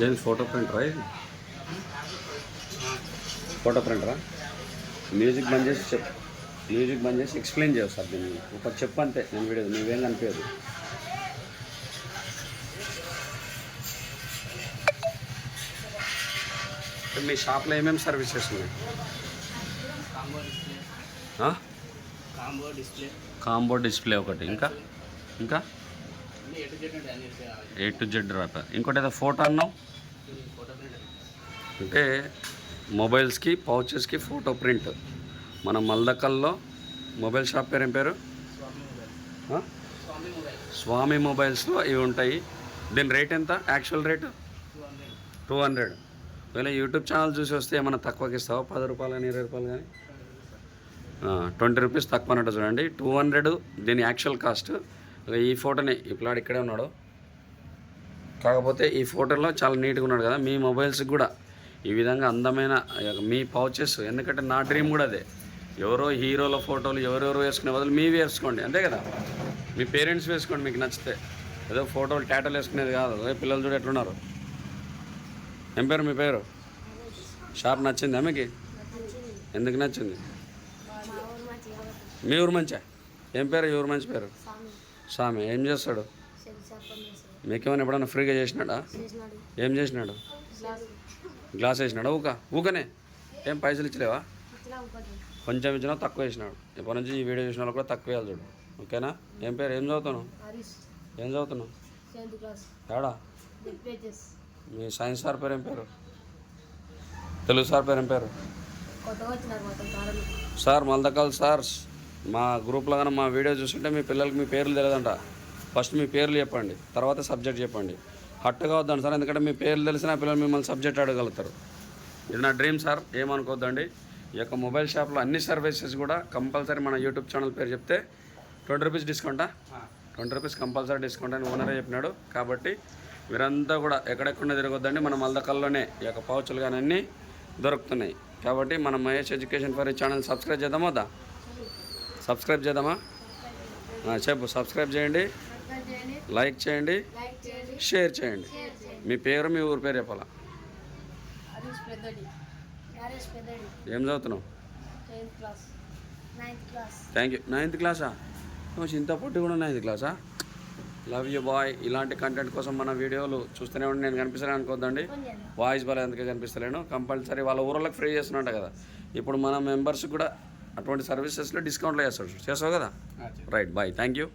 దేని ఫోటో ప్రింటరా ఇది? Photo ప్రింటరా? Music బంద్ చేసి చెప్పు మ్యూజిక్ బంద్ చేసి ఎక్స్ప్లెయిన్ చేయవు సార్ దీన్ని. ఒక చెప్పు అంతే నేను వీడియో నువ్వేం కనిపించదు మీ షాప్లో ఏమేమి సర్వీసెస్ ఉన్నాయి కాంబో డిస్ప్లే ఒకటి ఇంకా? ఇంకా? ఏ టు జెడ్ రాప ఇంకోటి ఏదో ఫోటో అన్నావు? అంటే మొబైల్స్కి పౌచెస్కి ఫోటో ప్రింట్. మన మల్దకల్లో మొబైల్ షాప్ పేరు ఏం పేరు? స్వామి మొబైల్స్లో ఇవి ఉంటాయి. దీని రేట్ ఎంత? Actual rate? Two hundred. ఒకవేళ యూట్యూబ్ ఛానల్ చూసి వస్తే ఏమైనా తక్కువకి ఇస్తావా పది రూపాయలు కానీ ఇరవై రూపాయలు కానీ? ట్వంటీ రూపీస్ తక్కువ అన్నట్టు చూడండి. టూ హండ్రెడ్ దీని యాక్చువల్ కాస్ట్. ఈ ఫోటోని ఇప్పుడు ఇక్కడే ఉన్నాడు. కాకపోతే ఈ ఫోటోలో చాలా నీట్గా ఉన్నాడు కదా. మీ మొబైల్స్కి కూడా ఈ విధంగా అందమైన మీ పౌచెస్ ఎందుకంటే నా డ్రీమ్ కూడా అదే. ఎవరో హీరోల ఫోటోలు ఎవరెవరో వేసుకునే బదులు మీవి వేసుకోండి అంతే కదా? మీ పేరెంట్స్ వేసుకోండి మీకు నచ్చితే. ఏదో ఫోటోలు టాటోలు వేసుకునేది కాదు అదే పిల్లలు చూడ ఎట్లున్నారు. ఏం పేరు మీ పేరు? షాప్ నచ్చిందా మీకు? ఎందుకు నచ్చింది? మీ ఊరు మంచా? ఏం పేరు? ఈ ఊరు మంచి పేరు? స్వామి ఏం చేస్తాడు? మీకేమైనా ఎప్పుడైనా ఫ్రీగా చేసినాడా. ఏం చేసినాడు? గ్లాస్. వేసినాడా? ఊక. ఊకనే. ఏం పైసలు ఇచ్చలేవా? కొంచెం ఇచ్చినా తక్కువ వేసినాడు. ఇప్పటి నుంచి ఈ వీడియో చూసిన వాళ్ళు కూడా తక్కువ వేయాలి చూడు. ఓకేనా? ఏం పేరు? ఏం చదువుతున్నావు? హరీష్. ఏం చదువుతున్నావు? ఏడా మీ సైన్స్ సార్ పేరు ఏం పేరు? తెలుగు సార్ పేరు ఏం పేరు? Sir Maldakal sir. మా గ్రూప్లో కానీ మా వీడియో చూస్తుంటే మీ పిల్లలకి మీ పేర్లు తెలియదంట. ఫస్ట్ మీ పేర్లు చెప్పండి. తర్వాత సబ్జెక్ట్ చెప్పండి. హట్టుగా వద్దండి సార్ ఎందుకంటే మీ పేర్లు తెలిసిన పిల్లలు మిమ్మల్ని సబ్జెక్ట్ అడగలుగుతారు ఇది నా డ్రీమ్ సార్ ఏమనుకోవద్దండి. ఈ యొక్క మొబైల్ షాప్లో అన్ని సర్వీసెస్ కూడా కంపల్సరీ మన యూట్యూబ్ ఛానల్ పేరు చెప్తే ట్వంటీ రూపీస్ డిస్కౌంటా? ట్వంటీ రూపీస్ కంపల్సరీ డిస్కౌంట్ అని ఓనరే చెప్పినాడు. కాబట్టి మీరంతా కూడా ఎక్కడెక్కడ తిరగొద్దండి. మన మల్దకల్లోనే ఈ యొక్క పౌచులు కానీ అన్నీ దొరుకుతున్నాయి. కాబట్టి మన మహేష్ ఎడ్యుకేషన్ ఫర్ ఈ ఛానల్ సబ్స్క్రైబ్ చేద్దామా వద్దా? సబ్స్క్రైబ్ చేద్దామా? చెప్పు సబ్స్క్రైబ్ చేయండి. లైక్ చేయండి. షేర్ చేయండి. మీ పేరు మీ ఊరి పేరు చెప్పాలా? ఏం చదువుతున్నావు? థ్యాంక్ యూ నైన్త్ క్లాసా. ఇంత పొట్టి కూడా నైన్త్ క్లాసా లవ్ యూ బాయ్ ఇలాంటి కంటెంట్ కోసం మన వీడియోలు చూస్తూనే ఉండి నేను కనిపిస్తాను అనుకోద్దండి. వాయిస్ బాగా ఎందుకే కనిపిస్తలేను. కంపల్సరీ వాళ్ళ ఊళ్ళకి ఫ్రీ చేస్తున్నట్ట కదా. ఇప్పుడు మన మెంబర్స్ కూడా అటువంటి సర్వీసెస్లో డిస్కౌంట్లో చేస్తాడు చేస్తావు కదా? Right bye thank you